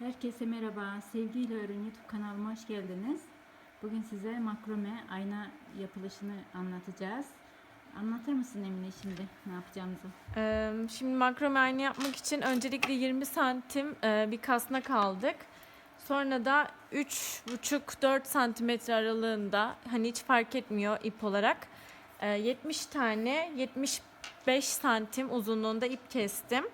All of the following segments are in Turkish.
Herkese merhaba. Sevgiyle Örün YouTube kanalıma hoş geldiniz. Bugün size makrome ayna yapılışını anlatacağız. Anlatır mısın Emine şimdi ne yapacağımızı? Ee, Şimdi makrome ayna yapmak için öncelikle 20 santim e, bir kasnak aldık. Sonra da 3,5-4 santimetre aralığında hani hiç fark etmiyor ip olarak e, 70 tane 75 santim uzunluğunda ip kestim.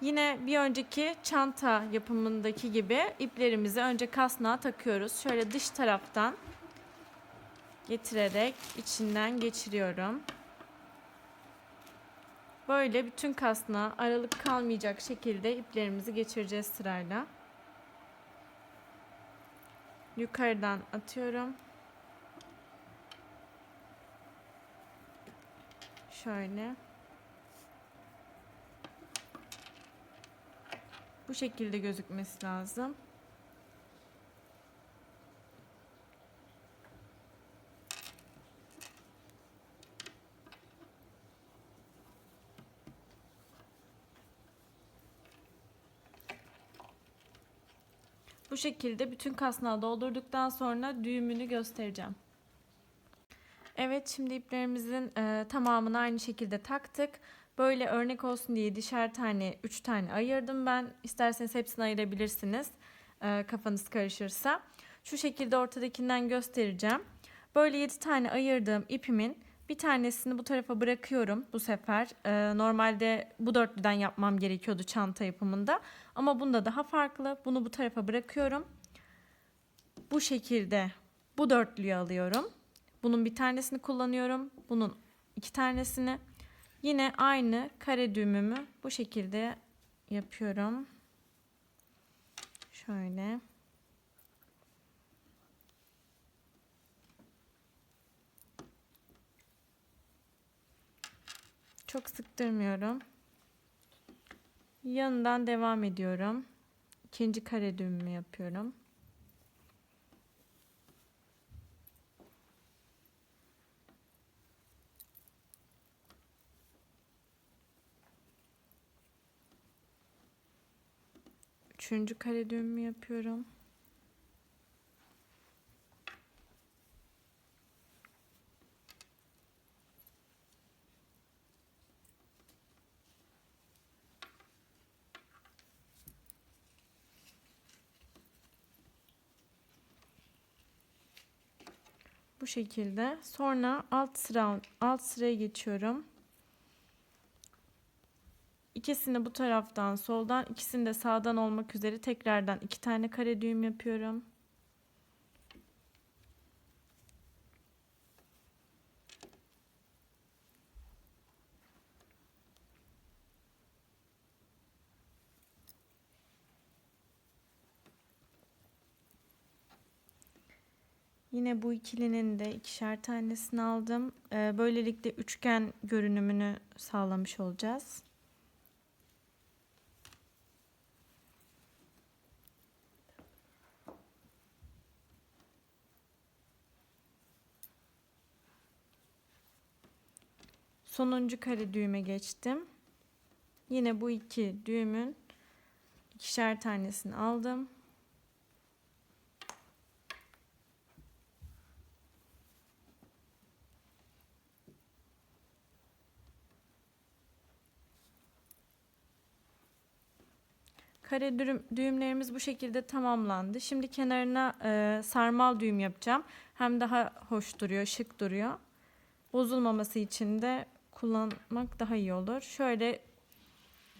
Yine bir önceki çanta yapımındaki gibi iplerimizi önce kasnağa takıyoruz. Şöyle dış taraftan getirerek içinden geçiriyorum. Böyle bütün kasnağa aralık kalmayacak şekilde iplerimizi geçireceğiz sırayla. Yukarıdan atıyorum. Şöyle. Bu şekilde gözükmesi lazım. Bu şekilde bütün kasnağı doldurduktan sonra düğümünü göstereceğim. Evet şimdi iplerimizin e, tamamını aynı şekilde taktık. Böyle örnek olsun diye dişer tane, üç tane ayırdım ben. İsterseniz hepsini ayırabilirsiniz e, kafanız karışırsa. Şu şekilde ortadakinden göstereceğim. Böyle 7 tane ayırdığım ipimin bir tanesini bu tarafa bırakıyorum bu sefer. E, normalde bu dörtlüden yapmam gerekiyordu çanta yapımında. Ama bunda daha farklı. Bunu bu tarafa bırakıyorum. Bu şekilde bu dörtlüyü alıyorum. Bunun bir tanesini kullanıyorum. Bunun iki tanesini. Yine aynı kare düğümümü bu şekilde yapıyorum. Şöyle. Çok sıktırmıyorum. Yanından devam ediyorum. İkinci kare düğümümü yapıyorum. Üçüncü kare düğümü yapıyorum. Bu şekilde. Sonra alt sıra alt sıraya geçiyorum. İkisini bu taraftan soldan, ikisini de sağdan olmak üzere tekrardan iki tane kare düğüm yapıyorum. Yine bu ikilinin de ikişer tanesini aldım. Ee, Böylelikle üçgen görünümünü sağlamış olacağız. Sonuncu kare düğüme geçtim. Yine bu iki düğümün ikişer tanesini aldım. Kare düğüm, düğümlerimiz bu şekilde tamamlandı. Şimdi kenarına e, sarmal düğüm yapacağım. Hem daha hoş duruyor, şık duruyor. Bozulmaması için de kullanmak daha iyi olur. Şöyle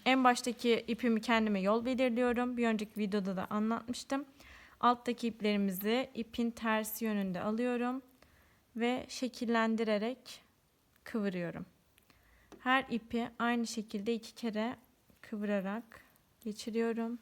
en baştaki ipimi kendime yol belirliyorum. Bir önceki videoda da anlatmıştım. Alttaki iplerimizi ipin tersi yönünde alıyorum ve şekillendirerek kıvırıyorum. Her ipi aynı şekilde iki kere kıvırarak geçiriyorum.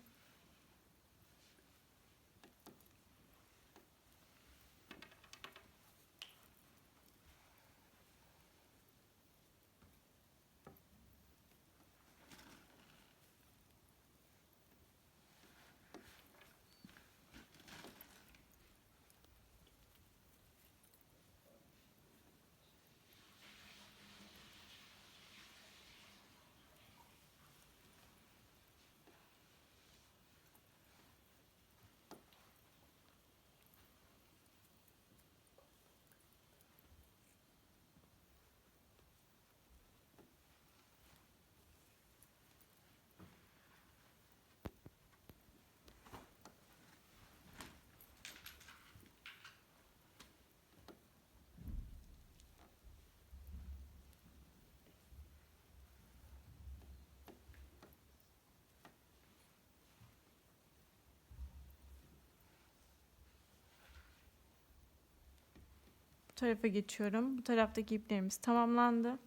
Tarafa geçiyorum. Bu taraftaki iplerimiz tamamlandı.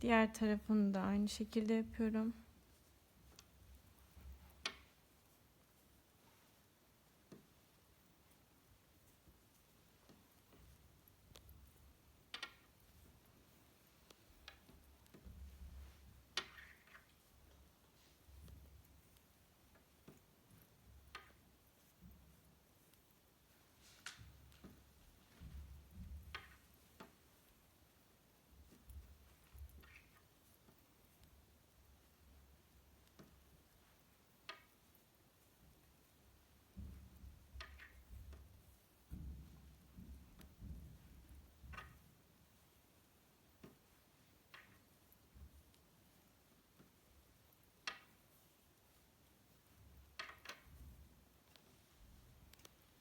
Diğer tarafını da aynı şekilde yapıyorum.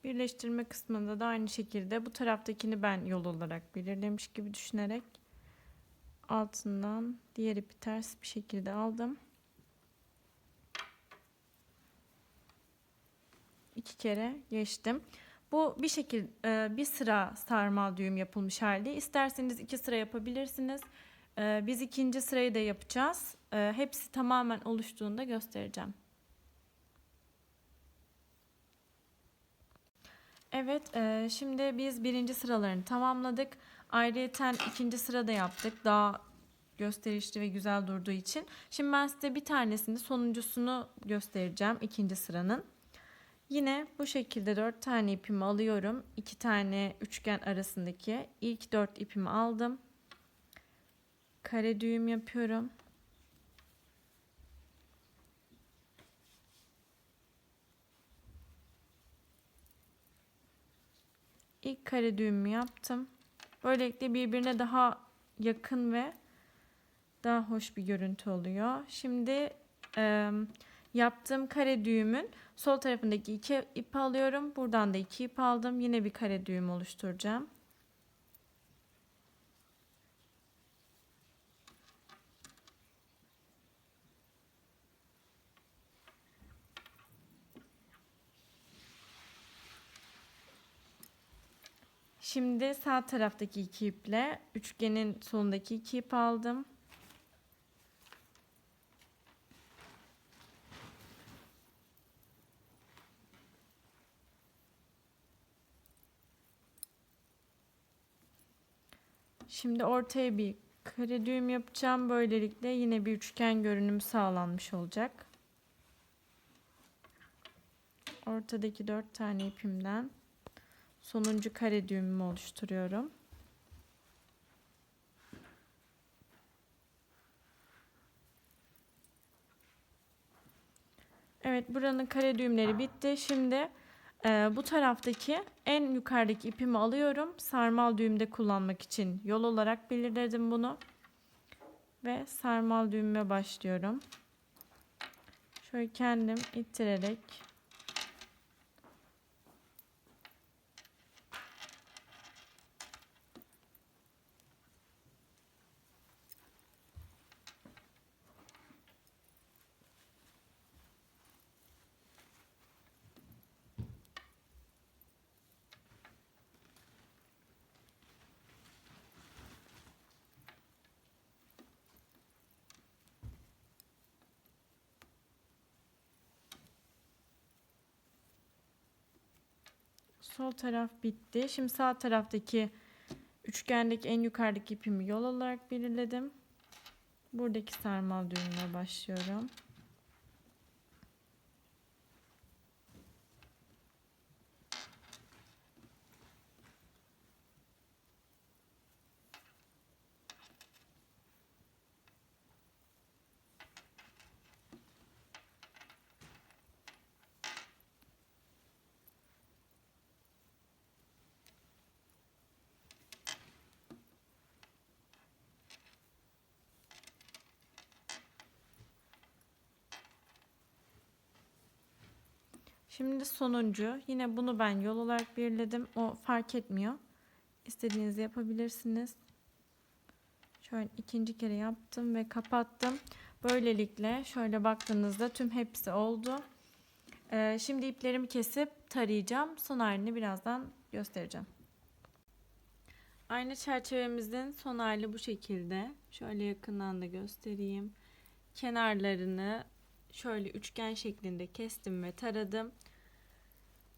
Birleştirme kısmında da aynı şekilde bu taraftakini ben yol olarak belirlemiş gibi düşünerek altından diğer ipi ters bir şekilde aldım. İki kere geçtim. Bu bir şekil e, bir sıra sarmal düğüm yapılmış halde. İsterseniz iki sıra yapabilirsiniz. E, Biz ikinci sırayı da yapacağız. E, Hepsi tamamen oluştuğunda göstereceğim. Evet, e, şimdi biz birinci sıralarını tamamladık. Ayrıyeten ikinci sırada yaptık. Daha gösterişli ve güzel durduğu için. Şimdi ben size bir tanesini sonuncusunu göstereceğim ikinci sıranın. Yine bu şekilde dört tane ipimi alıyorum. İki tane üçgen arasındaki ilk dört ipimi aldım. Kare düğüm yapıyorum. İlk kare düğümü yaptım. Böylelikle birbirine daha yakın ve daha hoş bir görüntü oluyor. Şimdi e, yaptığım kare düğümün sol tarafındaki iki ip alıyorum. Buradan da iki ip aldım. Yine bir kare düğüm oluşturacağım. Şimdi sağ taraftaki iki iple üçgenin sonundaki iki ip aldım. Şimdi ortaya bir kare düğüm yapacağım. Böylelikle yine bir üçgen görünümü sağlanmış olacak. Ortadaki dört tane ipimden sonuncu kare düğümümü oluşturuyorum. Evet buranın kare düğümleri bitti. Şimdi e, bu taraftaki en yukarıdaki ipimi alıyorum. Sarmal düğümde kullanmak için yol olarak belirledim bunu. Ve sarmal düğüme başlıyorum. Şöyle kendim ittirerek Sol taraf bitti. Şimdi sağ taraftaki üçgendeki en yukarıdaki ipimi yol olarak belirledim. Buradaki sarmal düğümle başlıyorum. Şimdi sonuncu. Yine bunu ben yol olarak belirledim. O fark etmiyor. İstediğinizi yapabilirsiniz. Şöyle ikinci kere yaptım ve kapattım. Böylelikle şöyle baktığınızda tüm hepsi oldu. Ee, şimdi iplerimi kesip tarayacağım. Son halini birazdan göstereceğim. Ayna çerçevemizin son hali bu şekilde. Şöyle yakından da göstereyim. Kenarlarını şöyle üçgen şeklinde kestim ve taradım.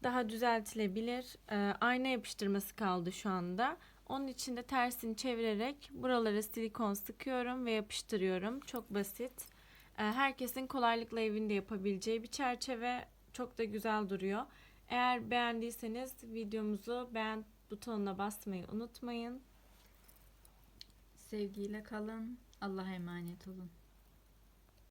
Daha düzeltilebilir. Ee, ayna yapıştırması kaldı şu anda. Onun için de tersini çevirerek buralara silikon sıkıyorum ve yapıştırıyorum. Çok basit. Ee, herkesin kolaylıkla evinde yapabileceği bir çerçeve. Çok da güzel duruyor. Eğer beğendiyseniz videomuzu beğen butonuna basmayı unutmayın. Sevgiyle kalın. Allah'a emanet olun.